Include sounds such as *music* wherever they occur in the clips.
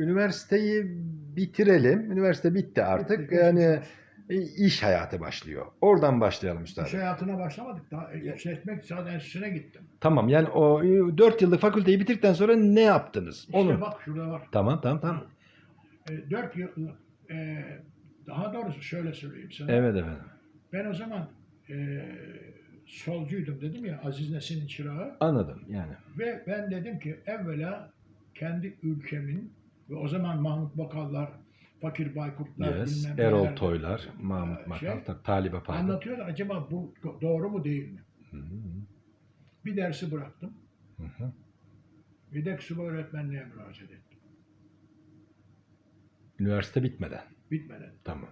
üniversiteyi bitirelim. Üniversite bitti artık. Bitti, yani e, iş hayatı başlıyor. Oradan başlayalım İş üstadım. hayatına başlamadık. Daha işletmek zaten enstitüsüne gittim. Tamam yani o 4 yıllık fakülteyi bitirdikten sonra ne yaptınız? İşte Onu. bak şurada var. Tamam tamam tamam. E, 4 yıl e, daha doğrusu şöyle söyleyeyim sana. Evet efendim. Ben o zaman e, solcuydum dedim ya Aziz Nesin'in çırağı. Anladım yani. Ve ben dedim ki evvela kendi ülkemin ve o zaman Mahmut Bakallar, Fakir Baykurtlar, Yes. bilmem Erol neler Toylar, Mahmut Makal, şey, tabii, Talibe Payda. anlatıyorlar. Acaba bu doğru mu değil mi? Hı hı. Bir dersi bıraktım. Hı hı. Yedek subay öğretmenliğe müracaat ettim. Üniversite bitmeden. Bitmeden. Tamam.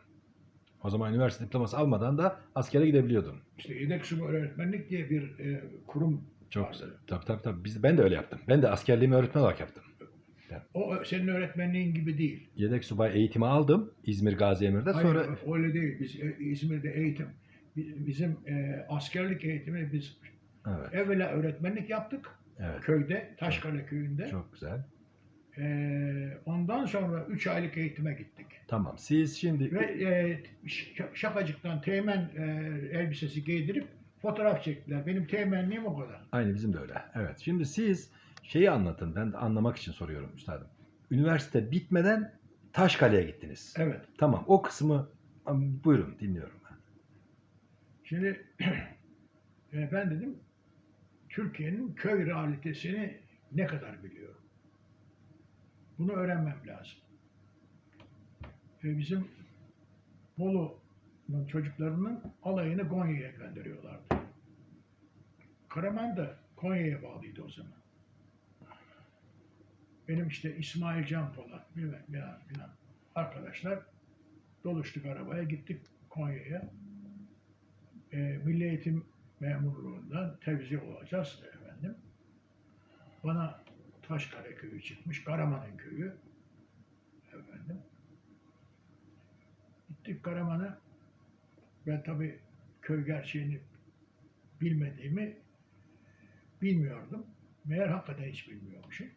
O zaman üniversite diploması almadan da askere gidebiliyordun. İşte yedek subay öğretmenlik diye bir e, kurum Çok vardı. güzel. Tabii tabii tabii. Biz, ben de öyle yaptım. Ben de askerliğimi öğretmen olarak yaptım. O senin öğretmenliğin gibi değil. Yedek subay eğitimi aldım İzmir Gazi Emir'de. Hayır, Sonra öyle değil. Biz e, İzmir'de eğitim, bi- bizim e, askerlik eğitimi biz evet, evvela öğretmenlik yaptık. evet. Köyde, Taşkale köyünde. Çok güzel. E, ondan sonra 3 aylık eğitime gittik. Tamam. Siz şimdi Ve e, ş- şakacıktan teğmen e, elbisesi giydirip fotoğraf çektiler. Benim teğmenliğim o kadar. aynı bizim de öyle. Evet. Şimdi siz şeyi anlatın. Ben de anlamak için soruyorum üstadım. Üniversite bitmeden Taşkale'ye gittiniz. Evet. Tamam. O kısmı buyurun dinliyorum ben. Şimdi *clears throat* e, ben dedim Türkiye'nin köy realitesini ne kadar biliyorum. Bunu öğrenmem lazım. E, bizim Bolu'nun çocuklarının alayını Konya'ya gönderiyorlardı. Karaman da Konya'ya bağlıydı o zaman. Benim işte İsmail Can Polat, bilmem, bilmem, bilmem. arkadaşlar doluştuk arabaya gittik Konya'ya e, Milli Eğitim Memurluğundan tevzi olacağız efendim. Bana Taşkale köyü çıkmış, Karaman'ın köyü. Efendim. Gittik Karaman'a. Ben tabii köy gerçeğini bilmediğimi bilmiyordum. Meğer hakikaten hiç bilmiyormuşum.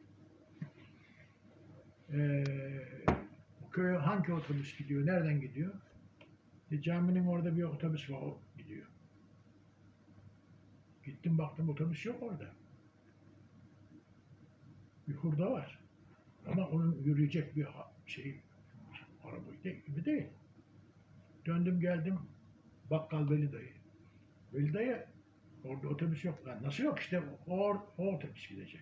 Ee, bu köye hangi otobüs gidiyor, nereden gidiyor? E, caminin orada bir otobüs var, o gidiyor. Gittim baktım otobüs yok orada. Bir hurda var. Ama onun yürüyecek bir şey, araba gibi değil. Döndüm geldim bakkal Veli dayı. Veli dayı orada otobüs yok. Lan nasıl yok işte o, o otobüs gidecek.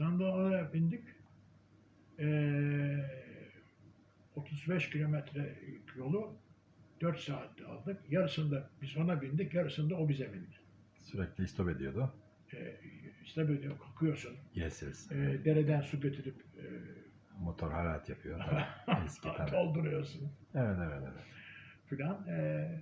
Oraya bindik. Ee, 35 kilometre yolu 4 saatte aldık. Yarısında biz ona bindik, yarısında o bize bindi. Sürekli istop ediyordu. Ee, işte böyle kalkıyorsun, Yes yes. ee, dereden su getirip ee, Motor harat yapıyor. *laughs* Eski dolduruyorsun Evet evet evet. filan. Ee,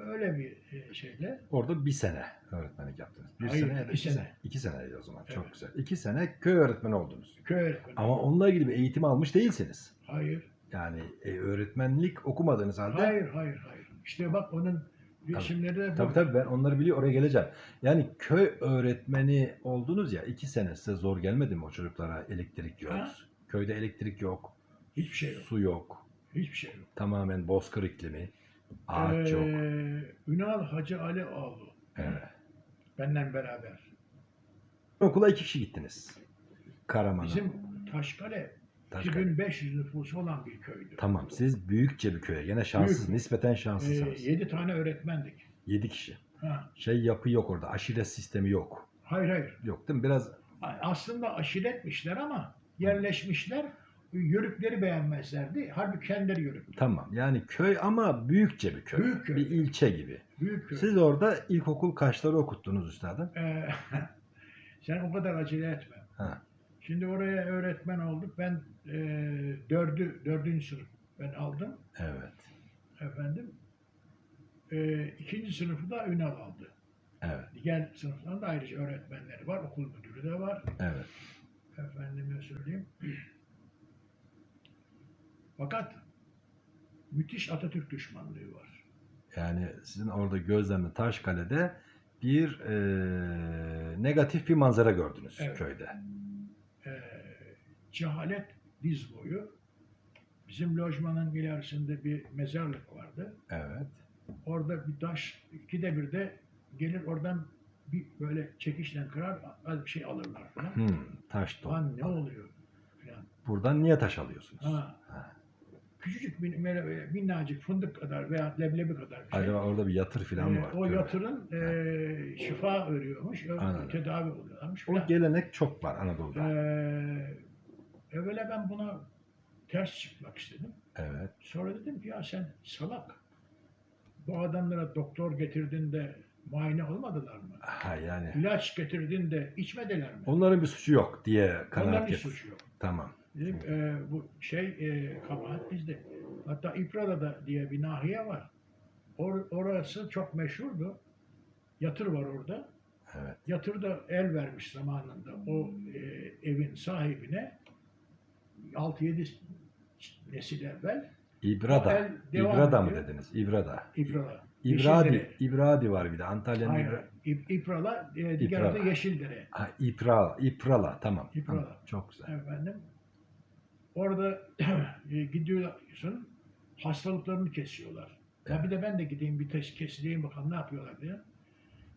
öyle bir ee, şeyle. Orada bir sene öğretmenlik yaptınız. Bir Hayır, sene iki iki sene. sene. İki seneydi o zaman. Çok Evet. güzel. İki sene köy öğretmeni oldunuz. Köy öğretmeni. Ama onunla ilgili bir eğitim almış değilsiniz. Hayır, Yani e, öğretmenlik okumadığınız halde. hayır, hayır, hayır. İşte bak onun isimleri de. Tabii tabii ben onları biliyor oraya geleceğim. Yani köy öğretmeni oldunuz ya iki sene size zor gelmedi mi o çocuklara elektrik yok. Ha. Köyde elektrik yok. Hiçbir şey yok. Su yok. Hiçbir şey yok. Tamamen bozkır iklimi. Ağaç yok. Ee, Ünal Hacı Ali oğlu. Evet. Benden beraber. Okula iki kişi gittiniz. Karaman'a. Bizim Taşkale Taşkale. 2500 nüfusu olan bir köydü. Tamam siz büyükçe bir köye. Gene şanssız. Büyük. Nispeten Ee, şanslısınız. 7 tane öğretmendik. Yedi kişi. Ha. Şey yapı yok orada. Aşiret sistemi yok. Hayır hayır. Yok değil mi? Biraz Aslında aşiretmişler ama yerleşmişler. Yörükleri beğenmezlerdi. Halbuki kendileri yörük. tamam. Yani köy ama büyükçe bir köy. Büyük köy. Bir ilçe gibi. Büyük köy. Siz orada ilkokul kaçları okuttunuz üstadım? Ee, *laughs* sen o kadar acele etme. Ha. Şimdi oraya öğretmen olduk. Ben e, dördü, dördüncü sınıf ben aldım. Evet. Efendim. E, ikinci sınıfı da Ünal aldı. Evet. Diğer sınıfların da ayrıca öğretmenleri var. Okul müdürü de var. Evet. Efendime söyleyeyim. Fakat müthiş Atatürk düşmanlığı var. Yani sizin orada gözlemli Taşkale'de bir e, negatif bir manzara gördünüz Evet. köyde. Ee, cehalet diz boyu. Bizim lojmanın ilerisinde bir mezarlık vardı. Evet. Orada bir taş ikide bir de gelir oradan bir böyle çekişle kırar az bir şey alırlar falan. Hmm, taş top. Lan ne oluyor falan. Buradan niye taş alıyorsunuz? Ha. Ha. Küçücük bir böyle minnacık fındık kadar veya leblebi kadar bir şey. Acaba orada bir yatır falan mı var? o yatırın e, şifa veriyormuş, ö- Anladım. tedavi oluyorlarmış. O falan. gelenek çok var Anadolu'da. Ee, evvela ben buna ters çıkmak istedim. Evet. Sonra dedim ki ya sen salak. Bu adamlara doktor getirdin de muayene olmadılar mı? Ha yani. İlaç getirdin de içmediler mi? Onların bir suçu yok diye Onların kanaat bir getir. suçu yok. Tamam. Dedim e, bu şey e, kabahat bizde. Hatta İprala'da diye bir nahiye var. Or- orası çok meşhurdu. Yatır var orada. Evet. Yatır da el vermiş zamanında o e, evin sahibine 6-7 nesil evvel İbrada. İbrada mı dediniz? İbrada. İprala. İbradi. Yeşildere. İbradi var bir de. Antalya'nın Hayır, İbra... İp- İprala, e, diğer İprala. adı Yeşildere. Ha, İpra, İprala. Tamam. İprala. Tamam, Çok güzel. Efendim. Orada *clears throat* e, gidiyorsun, hastalıklarını kesiyorlar. Ya bir de ben de gideyim bir test kesileyim bakalım ne yapıyorlar diye.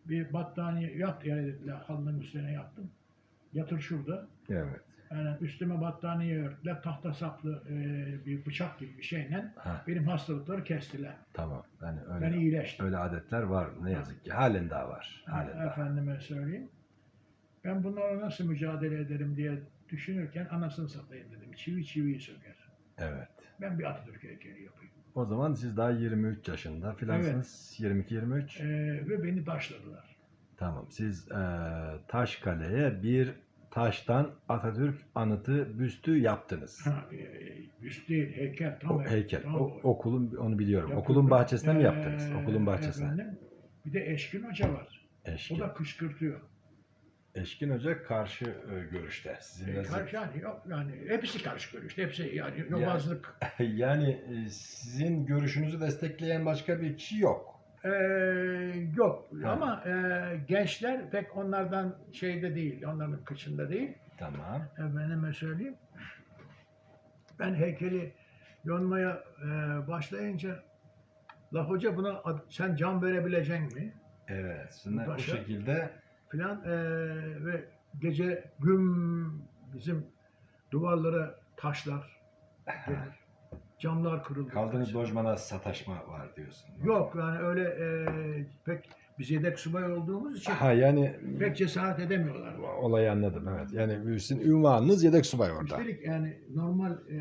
Bir battaniye yat yere dediler, halının üstüne yattım. Yatır şurada. Evet. Yani üstüme battaniye örttüler, tahta saplı e, bir bıçak gibi bir şeyle Ha, benim hastalıkları kestiler. tamam. Yani öyle, Ben iyileştim. öyle adetler var ne yazık ki. Halen daha var. Halen daha. Efendime söyleyeyim. Ben bunlara nasıl mücadele ederim diye düşünürken anasını satayım dedim. Çivi çiviyi söker. Evet. Ben bir Atatürk heykeli yapayım. O zaman siz daha 23 yaşında filansınız. 22-23. Ee, ve beni taşladılar. Tamam. Siz eee Taşkale'ye bir taştan Atatürk anıtı büstü yaptınız. Ha, e, üst değil, heykel. Tam O heykel. tam O, okulun onu biliyorum. Yapıldı. Okulun bahçesine mi Ee, yaptınız? Okulun bahçesine. Efendim, bir de Eşkin Hoca var. Eşkin. O da kışkırtıyor. Eşkin Hoca karşı e, görüşte. Sizinle E, karşı yani yok yani hepsi karşı görüşte. Hepsi yani Ya- yobazlık. *laughs* yani e, sizin görüşünüzü destekleyen başka bir kişi yok. Ee, yok Ha. ama e, gençler pek onlardan şeyde değil, onların kıçında değil. Tamam. Efendime söyleyeyim. Ben heykeli yonmaya e, başlayınca La hoca buna ad- sen can verebilecek mi? Evet. Şimdi bu şekilde Filan e, ve gece güm bizim duvarlara taşlar gelir. Camlar kırıldı. kaldığınız lojmana sataşma var diyorsun. Yok yani öyle e, pek biz yedek subay olduğumuz için Ha yani pek cesaret edemiyorlar. olayı anladım evet. Yani sizin ünvanınız yedek subay orada. Üstelik yani normal e,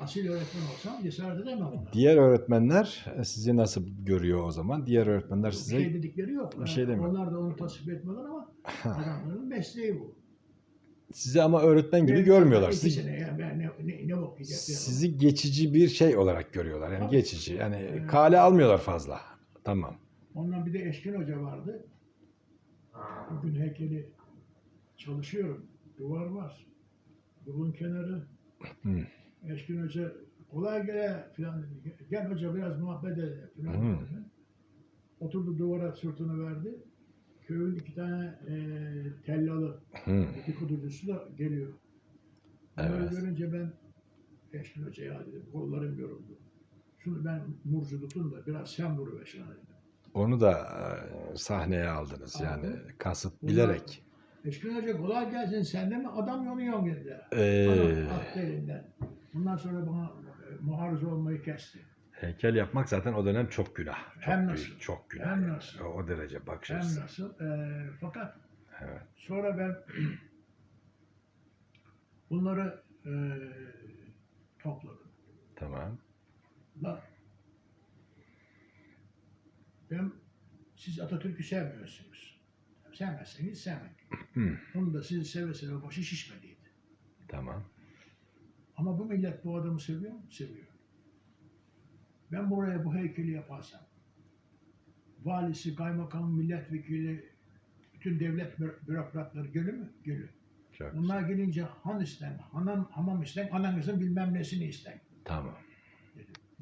asil öğretmen olsam cesaret edemem ona. Diğer öğretmenler e, sizi nasıl görüyor o zaman? Diğer öğretmenler Bir size şey dedikleri yok. bir şey demiyor. Onlar da onu tasvip etmiyorlar ama *laughs* adamların mesleği bu. sizi ama öğretmen gibi görmüyorlar. iki Sizi, sene ya ben ne, ne, ne okuyacak sizi geçici bir şey olarak görüyorlar. Yani geçici. Yani kale almıyorlar fazla. Tamam. Ondan bir de Eşkin Hoca vardı. Bugün heykeli çalışıyorum. Duvar var. Yolun kenarı. Hı. Eşkin Hoca kolay gele filan dedi. Gel hoca biraz muhabbet edelim filan. Hı. dedi. Oturdu duvara sırtını verdi. Köyün iki tane e, tellalı Hı. dedikoducusu da geliyor. Bunları Evet. görünce ben Eşkin Hoca'ya dedim kollarım yoruldu. Şunu ben murcu tutun da biraz sen vuruver şuna dedim. Onu da sahneye aldınız yani Aldım. kasıt bilerek. Eşkin Hoca kolay gelsin sen de mi adam yonuyorsun dediler. Ee, Bana attı elinden. Bundan sonra bana muharız olmayı kesti. heykel yapmak zaten o dönem çok günah. Çok Hem büyük, nasıl? çok günah. Hem yani. nasıl? O, o derece bakış Hem açısı. nasıl? E, fakat Evet. sonra ben *clears throat* bunları e, topladım. Tamam. La, ben siz Atatürk'ü sevmiyorsunuz. Sevmezseniz sevmek. Hı. Onu da sizi seve seve başı şişmediydi. Tamam. Ama bu millet bu adamı seviyor mu? Seviyor. Ben buraya bu heykeli yaparsam, valisi, kaymakam, milletvekili, bütün devlet bü- bürokratları gelir mi? Gelir. Çok Bunlar güzel. gelince han isten, hanım, hamam isten, ananızın bilmem nesini isten. Tamam.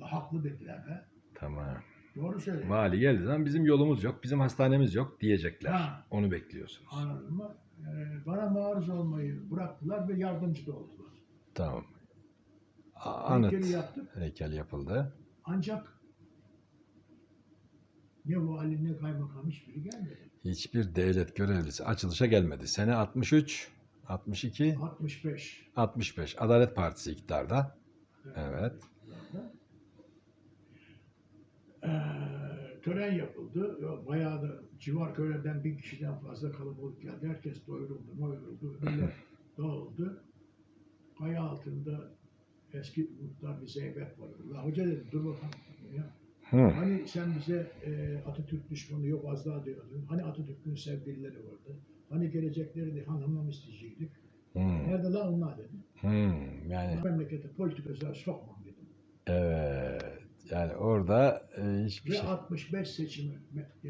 La, haklı dediler be. Tamam. Doğru söylüyor. Vali geldiği zaman bizim yolumuz yok, bizim hastanemiz yok diyecekler. Ha. Onu bekliyorsunuz. Anladın mı? Ee, bana maruz olmayı bıraktılar ve yardımcı da oldular. Tamam. A- Anıt Heykeli yaptık. heykel yapıldı. Ancak ne vali ne kaymakam hiçbiri gelmedi. Hiçbir devlet görevlisi açılışa gelmedi. Sene 63, 62, 65. 65. Adalet Partisi iktidarda. Evet. Ee, tören yapıldı. Ya Bayağı da civar köylerden bin kişiden fazla kalabalık geldi. Herkes doyuruldu, doyuruldu. Millet *laughs* dağıldı. Kaya altında eski muhtar bir zeybek vardı. La hoca dedi dur bakalım. Ya. Hı. Hani sen bize e, Atatürk düşmanı yok az daha diyordun. Hani Atatürk'ün sevgilileri vardı. Hani gelecekleri de hanımla isteyecektik. Hı. Nerede lan onlar dedi. Hı. Yani Memlekete politik özel sokmam dedim. evet. Yani orada e, hiçbir Ve şey. 65 seçimi e,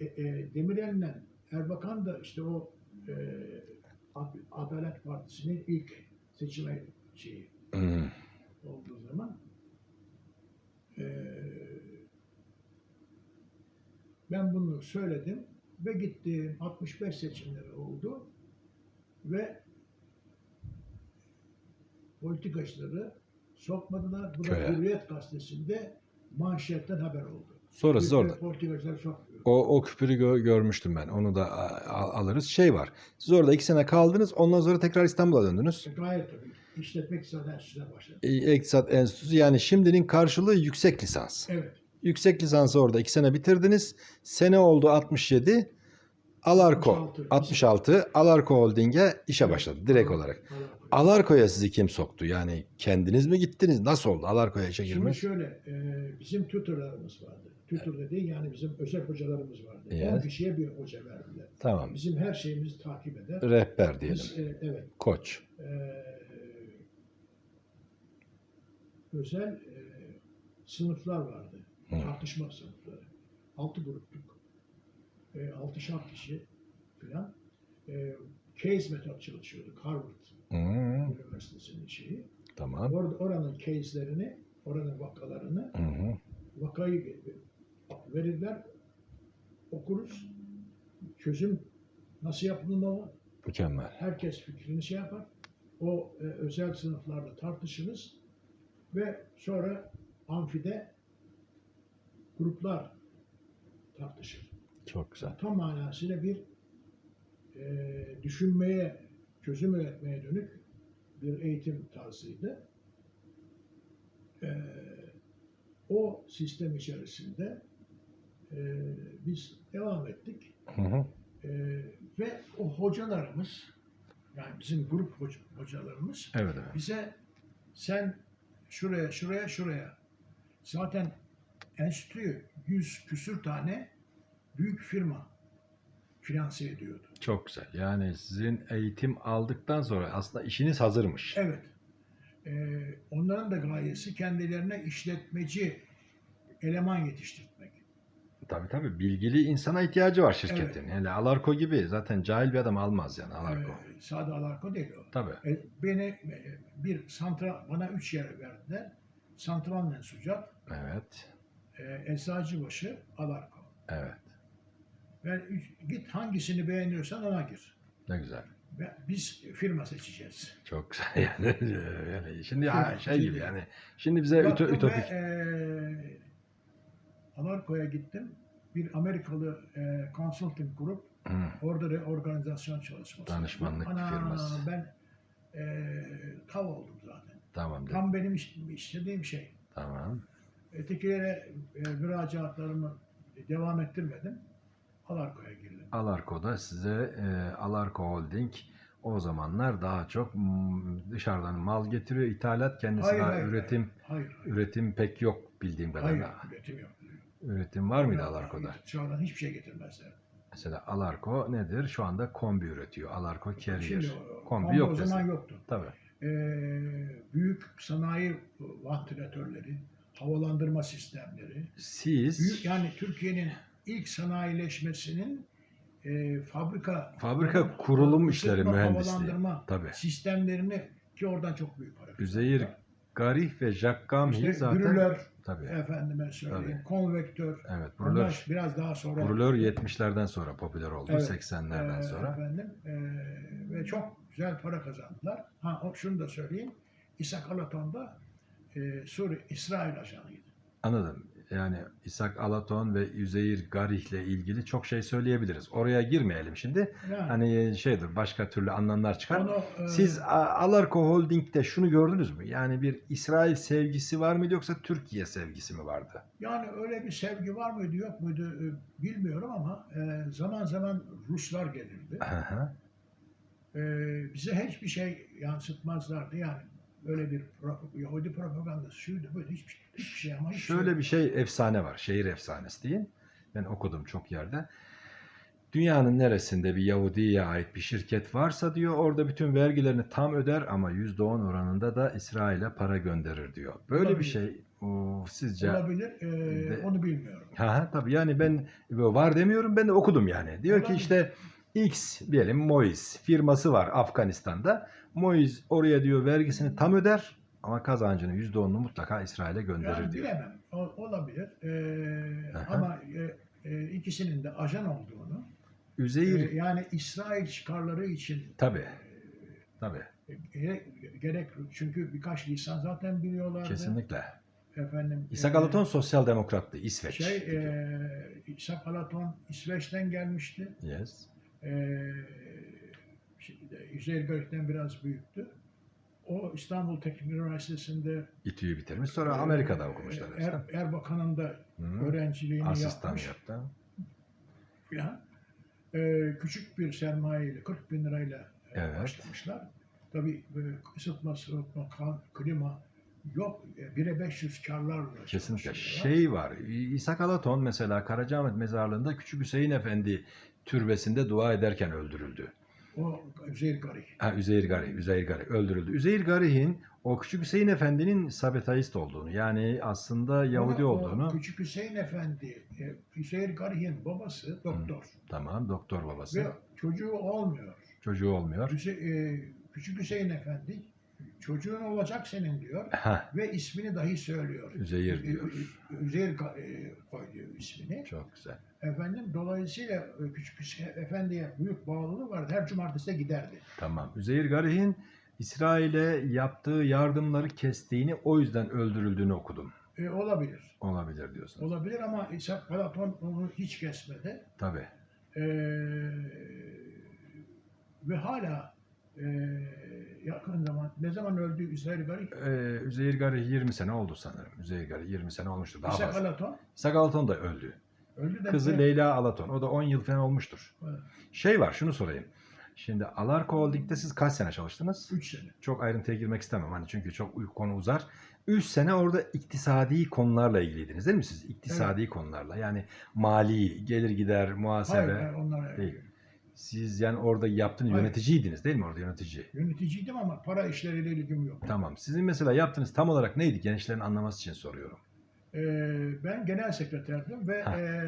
e, e, Demirel'le Erbakan da işte o e, Ad- Adalet Partisi'nin ilk seçime şeyi Hı. olduğu zaman e, ben bunu söyledim ve gittim 65 seçimleri oldu ve politikacıları sokmadılar. Bu da Köye. Hürriyet Gazetesi'nde manşetten haber oldu. Sonra siz orada. Sokmuyor. O, o küpürü gö- görmüştüm ben. Onu da alırız. Şey var. Siz orada iki sene kaldınız. Ondan sonra tekrar İstanbul'a döndünüz. E, Gayet tabii. İşletmek iktisat enstitüsüne başladı. E, İktisat Enstitüsü yani şimdinin karşılığı yüksek lisans. Evet. Yüksek lisansı orada iki sene bitirdiniz. Sene oldu 67. Alarko 66. 66. Alarko Holding'e işe başladı direkt olarak. Alarko. Alarko'ya sizi kim soktu? Yani kendiniz mi gittiniz? Nasıl oldu Alarko'ya işe Şimdi şöyle, e, bizim tutorlarımız vardı. Tutor dediğin yani bizim özel hocalarımız vardı. Evet. 10 kişiye bir hoca verdiler. Tamam. Bizim her şeyimizi takip eder. Rehber diyelim. Biz, e, evet, Koç. e, özel e, sınıflar vardı. Hı. Tartışma sınıfları. Altı gruptuk. E, altışar kişi falan. E, case metot çalışıyorduk. Harvard Hı, Üniversitesi'nin şeyi. tamam. Orada oranın case'lerini, oranın vakalarını, hı. vakayı verirler, okuruz. Çözüm nasıl yapılmalı? Mükemmel. Herkes fikrini şey yapar. O e, özel sınıflarda tartışırız ve sonra amfide gruplar tartışır. Çok güzel. Tam manasıyla bir e, düşünmeye, çözüm üretmeye dönük bir eğitim tarzıydı. E, o sistem içerisinde e, biz devam ettik Hı hı. E, ve o hocalarımız, yani bizim grup hoc- hocalarımız Evet evet. bize sen şuraya, şuraya, şuraya zaten enstitü yüz küsür tane büyük firma finanse ediyordu. Çok güzel. Yani sizin eğitim aldıktan sonra aslında işiniz hazırmış. Evet. Ee, onların da gayesi kendilerine işletmeci eleman yetiştirmek. Tabii tabii. Bilgili insana ihtiyacı var şirketin. Hele Alarko gibi zaten cahil bir adam almaz yani Alarko. Ee, sade alarko değil o. Tabii. E, beni e, bir santral, bana üç yer verdiler. Santral mensucat, Evet. e, Eczacıbaşı, alarko. Evet. Ben üç, git hangisini beğeniyorsan ona gir. Ne güzel. Ve biz firma seçeceğiz. Çok güzel *laughs* yani. yani şimdi Şimdi- şey gibi yani. Şimdi bize üto- Baktım ütopik. Ve, e, Alarko'ya gittim. Bir Amerikalı e, consulting grup Hı, orada reorganizasyon çalışması. Danışmanlık Ana, firması. Ben e, tav oldum zaten. tamam dedim. Tam benim iş- istediğim şey. Tamam. Ötekilere e, müracaatlarımı devam ettirmedim. Alarko'ya girdim. Alarko'da size e, Alarko Holding o zamanlar daha çok dışarıdan mal getiriyor. ithalat kendisi Hayır, daha hayır, üretim Hayır. üretim pek yok bildiğim Hayır. kadarıyla. Üretim yok. Üretim var mıydı Alarko'da? Dışarıdan hiçbir şey getirmezler. Mesela Alarko nedir? Şu anda kombi üretiyor. Alarko Carrier. Kombi kombi yok o zaman yoktu. Tabii. Ee, büyük sanayi vantilatörleri, havalandırma sistemleri. Siz Büyük, yani Türkiye'nin ilk sanayileşmesinin e, fabrika Fabrika kurulum işleri, mühendisliği. Tabii. sistemlerini ki oradan çok büyük para. Üzeyir Garih ve Jacques Gamhi İşte zaten brülör, tabii. efendime söyleyeyim, konvektör. Evet, brülör. biraz daha sonra. Brülör 70'lerden sonra popüler oldu. Evet. 80'lerden Ee, sonra. Efendim, ee, ve çok güzel para kazandılar. Ha şunu da söyleyeyim. İshak Alaton da e, Suriye, İsrail ajanıydı. Anladım. Yani İshak Alaton ve Üzeyir Garih ile ilgili çok şey söyleyebiliriz. Oraya girmeyelim şimdi. Yani Hani şeydir başka türlü anlamlar çıkar. onu, e, Siz Alarko Holding'de şunu gördünüz mü? Yani bir İsrail sevgisi var mıydı yoksa Türkiye sevgisi mi vardı? yani öyle bir sevgi var mıydı yok muydu e, bilmiyorum ama e, zaman zaman Ruslar gelirdi. Hı hı. E, bize hiçbir şey yansıtmazlardı yani. Öyle bir pro- Yahudi propagandası şuydu böyle hiçbir, hiçbir şey ama hiçbir şey Şöyle bir şey efsane var. Şehir efsanesi diyeyim. Ben okudum çok yerde. Dünyanın neresinde bir Yahudi'ye ait bir şirket varsa diyor orada bütün vergilerini tam öder ama %10 oranında da İsrail'e para gönderir diyor. Böyle bir Olabilir. şey o, sizce olabilir. e, Ve- onu bilmiyorum. Ha, ha, tabii yani ben var demiyorum ben de okudum yani. Diyor ki Olabilir. işte X diyelim Moiz firması var Afganistan'da. Moiz oraya diyor vergisini tam öder ama kazancının %10'unu mutlaka İsrail'e gönderir Yani diyor. bilemem. O, olabilir. E, Aha. ama e, e, ikisinin de ajan olduğunu e, Üzeyir yani İsrail çıkarları için tabii tabii gerek, gerek çünkü birkaç lisan zaten biliyorlardı. kesinlikle. Efendim, İshak e, Alaton sosyal demokrattı İsveç. Şey, e, İshak Alaton İsveç'ten gelmişti. yes. E, şimdi Üzeyir Gök'ten biraz büyüktü. O İstanbul Teknik Üniversitesi'nde İTÜ'yü bitirmiş sonra e, Amerika'da okumuşlar. Er, işte. Erbakan'ın da Hı. öğrenciliğini Asistan yapmış. yaptı. filan. E, küçük bir sermayeyle 40 bin lirayla e, Evet. başlamışlar. Tabii e, ısıtma, soğutma, kan, klima yok. E, 1'e 500 karlarla Kesinlikle. Şey var. İshak Alaton mesela Karacaahmet mezarlığında Küçük Hüseyin Efendi türbesinde dua ederken öldürüldü. O Üzeyir Garih. Ha, Üzeyir Garih, Üzeyir Garih öldürüldü. Üzeyir Garih'in o Küçük Hüseyin Efendi'nin sabetayist olduğunu yani aslında Yahudi Ama o olduğunu Küçük Hüseyin Efendi, e, Üzeyir Garih'in babası doktor. tamam doktor babası Ve çocuğu olmuyor. çocuğu olmuyor. Hüse- e, Küçük Hüseyin Efendi çocuğun olacak senin diyor Ha, ve ismini dahi söylüyor. Üzeyir diyor. Üzeyir e, koyuyor ismini. Çok güzel. Efendim dolayısıyla e, Küçük Hüseyin Efendi'ye büyük bağlılığı vardı. Her cumartesi de giderdi. Tamam. Üzeyir Garih'in İsrail'e yaptığı yardımları kestiğini o yüzden öldürüldüğünü okudum. E, olabilir. Olabilir diyorsunuz. Olabilir ama İshak Palaton onu hiç kesmedi. Tabii. Ee, ve hala e, yakın zaman ne zaman öldü Üzeyir Garip? Ee, Üzeyir Garih 20 sene oldu sanırım. Üzeyir Garih 20 sene olmuştur. Daha İshak fazla. Alaton İshak Alaton da öldü. öldü de Kızı Leyla Alaton. O da 10 yıl falan olmuştur. Evet. Şey var şunu sorayım. Şimdi Alarko Holding'de siz kaç sene çalıştınız? üç sene. Çok ayrıntıya girmek istemem hani çünkü çok konu uzar. 3 sene orada iktisadi konularla ilgiliydiniz değil mi siz? İktisadi konularla yani mali, gelir gider, Hayır, muhasebe. ben onlara Değil. Siz yani orada yaptığınız Hayır. yöneticiydiniz değil mi orada yönetici? yöneticiydim ama para işleriyle ilgim yok. Tamam. Sizin mesela yaptığınız tam olarak neydi? Gençlerin anlaması için soruyorum. Ee, ben genel sekreterdim ve Ha. e,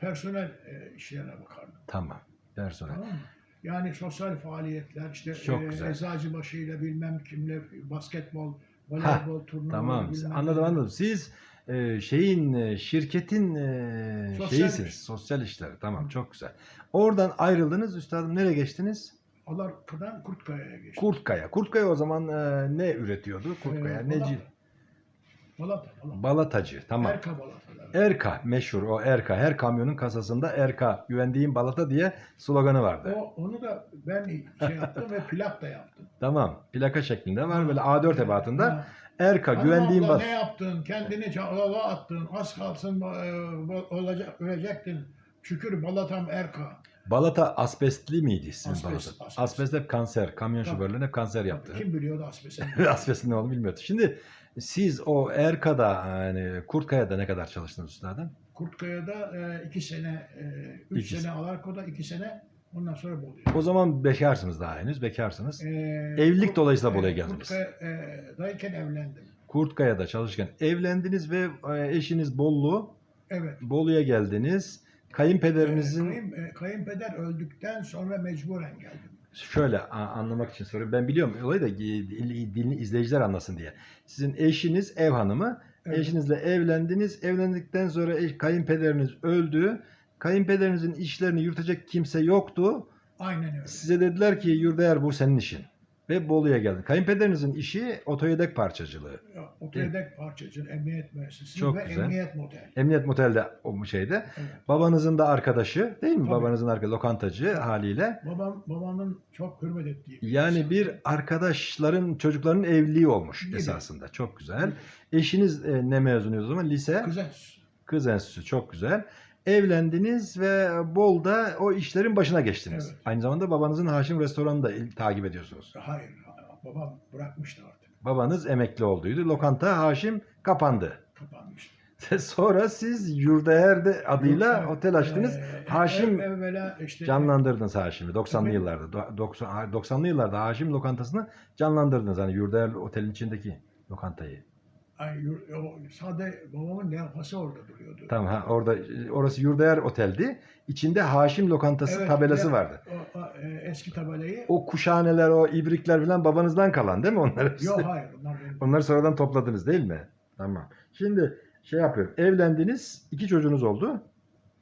personel e, işlerine bakardım. Tamam. Personel. Tamam mı? Yani sosyal faaliyetler, işte Çok e, güzel. eczacıbaşıyla bilmem kimle basketbol, voleybol turnuvaları Tamam. bilmem Anladım ne. anladım. Siz e, şeyin e, şirketin e, Sosyal şeyisiniz. iş. Sosyal işleri. Tamam. Çok güzel. Oradan ayrıldınız. Üstadım nereye geçtiniz? Alarka'dan Kurtkaya'ya geçtim. Kurtkaya. Kurtkaya o zaman e, ne üretiyordu? Kurtkaya. Ee, Neci? Balata. Balata, Balata. Balatacı. Tamam. Erka balataları. Erka meşhur o Erka. Her kamyonun kasasında Erka güvendiğim balata diye sloganı vardı. O, onu da ben şey yaptım ve plak da yaptım. Tamam. Plaka şeklinde var böyle A4 ebatında. Ha. Erka Hanım güvendiğim abla bas. ne yaptın? Kendini çağlala attın. Az kalsın e, olacak, ölecektin. Şükür balatam Erka. Balata asbestli miydi sizin Asbest, balata? asbest. Asbest hep kanser. Kamyon Tabii. şoförlerinin hep kanser yaptı. Kim biliyordu asbestin? *laughs* Asbestin ne olduğunu bilmiyordu. Şimdi siz o Erka'da yani Kurtkaya'da ne kadar çalıştınız üstadım? Kurtkaya'da e, iki sene, e, üç İki sene Alarko'da iki sene ondan sonra Bolu'ya. O zaman bekarsınız daha henüz. Bekarsınız. E, Evlilik Kurt- dolayısıyla e, Bolu'ya geldiniz. Kurtkaya'dayken evlendim. Kurtkaya'da çalışırken evlendiniz ve e, eşiniz Bollu. Evet. Bolu'ya geldiniz. Kayınpederinizin E, kayın, e, kayınpeder öldükten sonra mecburen geldim. şöyle anlamak için soruyorum. Ben biliyorum olayı da dil- dilini izleyiciler anlasın diye. Sizin eşiniz ev hanımı. Evet. Eşinizle evlendiniz. Evlendikten sonra eş- kayınpederiniz öldü. Kayınpederinizin işlerini yürütecek kimse yoktu. Aynen öyle. Size dediler ki Yurdaer bu senin işin. Ve Bolu'ya geldin. Kayınpederinizin işi otoyedek parçacılığı. Oteldek parçacı, emniyet müessesesi Çok ve güzel. emniyet motel. Emniyet Motel'de o şeyde. Evet. Babanızın da arkadaşı değil mi? Tabii. Babanızın arkadaşı lokantacı haliyle. Babam babamın çok hürmet ettiği. bir Yani insan. bir arkadaşların çocukların evliliği olmuş Gibi. esasında. Çok güzel. Eşiniz e, ne mezunuydu o zaman? Lise. Kızens. Kız enstitüsü çok güzel. Evlendiniz ve Bol'da o işlerin başına geçtiniz. Evet. Aynı zamanda babanızın Haşim restoranını da il- takip ediyorsunuz. Hayır, babam bırakmıştı artık. Babanız emekli olduydu. Lokanta Haşim kapandı. Kapanmıştı. *laughs* Sonra siz Yurdaer'de adıyla Evet, otel açtınız. ee, Haşim ev- evvela işte canlandırdınız Haşim'i 90'lı Tabii. yıllarda. Do- 90 90'lı yıllarda Haşim lokantasını canlandırdınız. Hani Yurdaer otelin içindeki lokantayı. Ay, yur- o, sade babamın levhası orada duruyordu. Tamam ha orada orası Yurdaer oteldi. İçinde Haşim lokantası Evet, tabelası ve vardı. O, o, e, eski tabelayı O kuşhaneler, o ibrikler falan babanızdan kalan değil mi onlar? hepsi? Yok hayır onlar benim. Onları sonradan topladınız değil mi? Tamam. Şimdi şey yapıyorum. Evlendiniz. iki çocuğunuz oldu.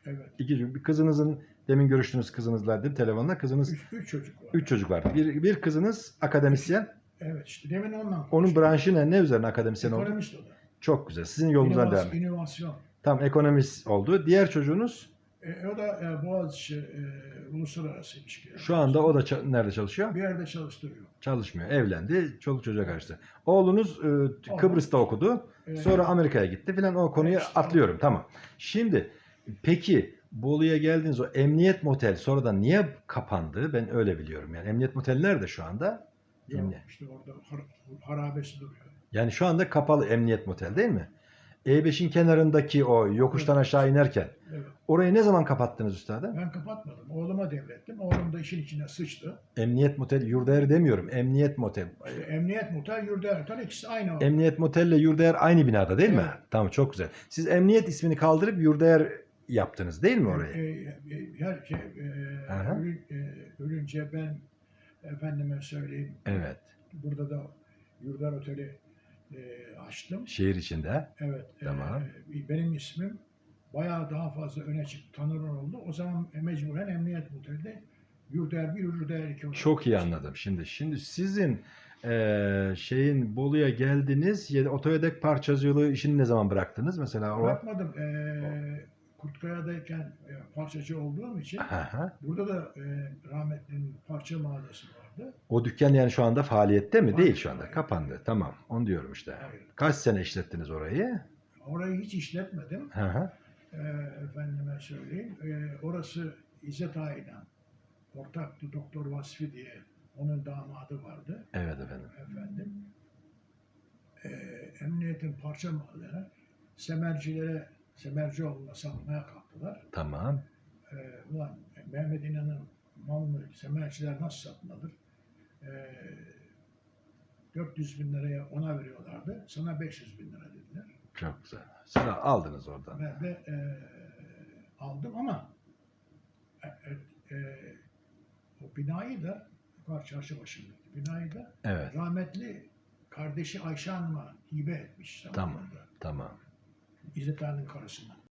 Evet. İki çocuk. Bir kızınızın demin görüştüğünüz kızınızla değil mi telefonla. Kızınız Üç, üç çocuk var. üç çocuk vardı. Bir, bir kızınız akademisyen. Evet işte demin ondan Onun branşı ne? Ne üzerine akademisyen oldu? Ekonomist o da. Çok güzel. Sizin yolunuzdan devam. İnovasyon. Tamam ekonomist oldu. Diğer çocuğunuz E, o da e, Boğaziçi e, Uluslararası İlişkiler. şu anda o da ça- nerede çalışıyor? bir yerde çalıştırıyor. Çalışmıyor. Evlendi. Çoluk çocuğa karıştı. Oğlunuz e, Kıbrıs'ta okudu. E, Sonra Amerika'ya gitti filan o konuyu İşte. atlıyorum. Tamam. Şimdi peki Bolu'ya geldiniz o emniyet motel sonradan niye kapandı? Ben öyle biliyorum. Yani emniyet motel nerede şu anda? Yok, Emniyet. işte orada har- harabesi duruyor. Yani şu anda kapalı emniyet motel değil mi? E5'in kenarındaki o yokuştan aşağı inerken Evet. orayı ne zaman kapattınız üstadım? Ben kapatmadım. Oğluma devrettim. Oğlum da işin içine sıçtı. Emniyet motel, yurdaer demiyorum. Emniyet motel. İşte emniyet muhtar, yurda muhtar ikisi aynı. oldu. Emniyet motelle yurdaer aynı binada değil mi? Evet. Tamam çok güzel. Siz emniyet ismini kaldırıp yurdaer yaptınız değil mi orayı? e, e, her şey e, Aha. ölü- e, ölünce ben efendime söyleyeyim Evet. burada da Yurdar Oteli e, açtım. Şehir içinde. Evet. e, Tamam. benim ismim bayağı daha fazla öne çıktı, tanınan oldu. O zaman mecburen Emniyet Oteli'de Yurder 1, Yurder 2 olarak. Çok iyi anladım. Şimdi şimdi sizin eee, şeyin Bolu'ya geldiniz. Otoyedek parçacılığı işini ne zaman bıraktınız? Mesela o. Bırakmadım. E, Kurtkaya'dayken e, parçacı olduğum için Aha. burada da e, rahmetlinin parça mağazası vardı. O dükkan yani şu anda faaliyette mi? Değil şu anda. hayır. Kapandı. Tamam. Onu diyorum işte. Hayır. Kaç sene işlettiniz orayı? Orayı hiç işletmedim. Hı. E, efendime söyleyeyim. E, orası İzzet Ağa'yla ortaktı Doktor Vasfi diye. Onun damadı vardı. Evet efendim. efendim e, emniyetin parça malları semercilere Semercioğlu'na satmaya kalktılar. Tamam. E, ulan Mehmet İnan'ın malını semerciler nasıl satmadır? E, 400 bin liraya ona veriyorlardı. Sana 500 bin lira dediler. Çok güzel. Sonra aldınız oradan. Ve, ve e, aldım ama e, e, e, o binayı da yukarı çarşı başındaki binayı da Evet. rahmetli kardeşi Ayşe Hanım'a hibe etmiş Tamam. zamanında. Tamam. İzzet Ağa'nın karısına.